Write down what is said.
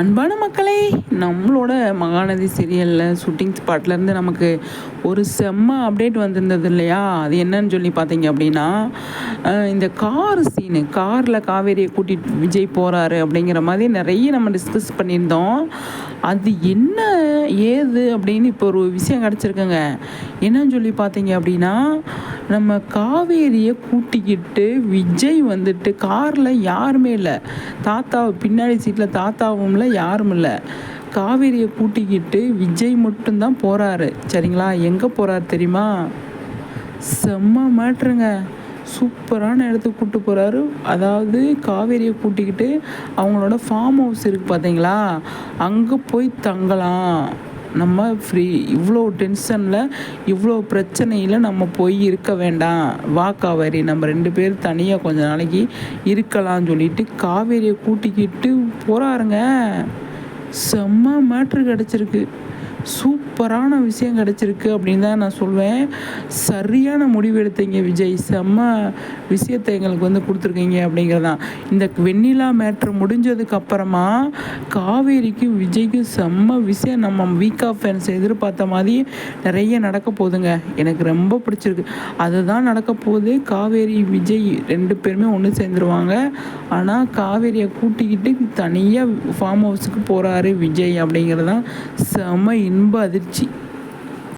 அன்பான மக்களே நம்மளோட மகாநதி சீரியலில் ஷூட்டிங் ஸ்பாட்லேருந்து நமக்கு ஒரு செம்ம அப்டேட் வந்திருந்தது இல்லையா? அது என்னன்னு சொல்லி பார்த்தீங்க அப்படின்னா இந்த கார் சீனு காரில் காவேரியை கூட்டிட்டு விஜய் போகிறாரு அப்படிங்கிற மாதிரி நிறைய நம்ம டிஸ்கஸ் பண்ணியிருந்தோம். அது என்ன ஏது அப்படின்னு இப்போ ஒரு விஷயம் கிடச்சிருக்குங்க. என்னன்னு சொல்லி பார்த்தீங்க அப்படின்னா நம்ம காவேரியை கூட்டிக்கிட்டு விஜய் வந்துட்டு காரில் யாருமே இல்லை. தாத்தா பின்னாடி சீட்டில் தாத்தாவும் இல்லை யாரும் இல்லை. காவேரியை கூட்டிக்கிட்டு விஜய் மட்டும்தான் போகிறாரு சரிங்களா? எங்கே போகிறார் தெரியுமா? செம்ம மாட்டுருங்க சூப்பரான இடத்துக்கு கூப்பிட்டு போகிறாரு அதாவது காவேரியை கூட்டிக்கிட்டு அவங்களோட ஃபார்ம் ஹவுஸ் இருக்குது பார்த்தீங்களா அங்கே போய் தங்கலாம். நம்ம ஃப்ரீ இவ்வளோ டென்ஷனில் இவ்வளோ பிரச்சனையில் நம்ம போய் இருக்க வேண்டாம். வா காவேரி. நம்ம ரெண்டு பேர் தனியாக கொஞ்ச நாளைக்கு இருக்கலாம்னு சொல்லிட்டு காவேரியை கூட்டிக்கிட்டு போகிறாருங்க செம்ம மேட்ரு கிடச்சிருக்கு. சூப்பரான விஷயம் கிடச்சிருக்கு அப்படின்னு தான் நான் சொல்வேன். சரியான முடிவு எடுத்தீங்க விஜய். செம்ம விஷயத்தை எங்களுக்கு வந்து கொடுத்துருக்கீங்க அப்படிங்கிறதான் இந்த வெண்ணிலா மேட்ரு முடிஞ்சதுக்கு அப்புறமா காவேரிக்கும் விஜய்க்கும் செம்ம விஷயம். நம்ம வீக் ஆஃப் ஃபேன்ஸ் எதிர்பார்த்த மாதிரி நிறைய நடக்க போகுதுங்க. எனக்கு ரொம்ப பிடிச்சிருக்கு. அதுதான் நடக்க போகுது. காவேரி விஜய் ரெண்டு பேருமே ஒன்று சேர்ந்துருவாங்க. ஆனால் காவேரியை கூட்டிக்கிட்டு தனியாக ஃபார்ம் ஹவுஸுக்கு போகிறாரு விஜய் அப்படிங்கிறது தான் செம்ம இன்ப அதிர்ச்சி.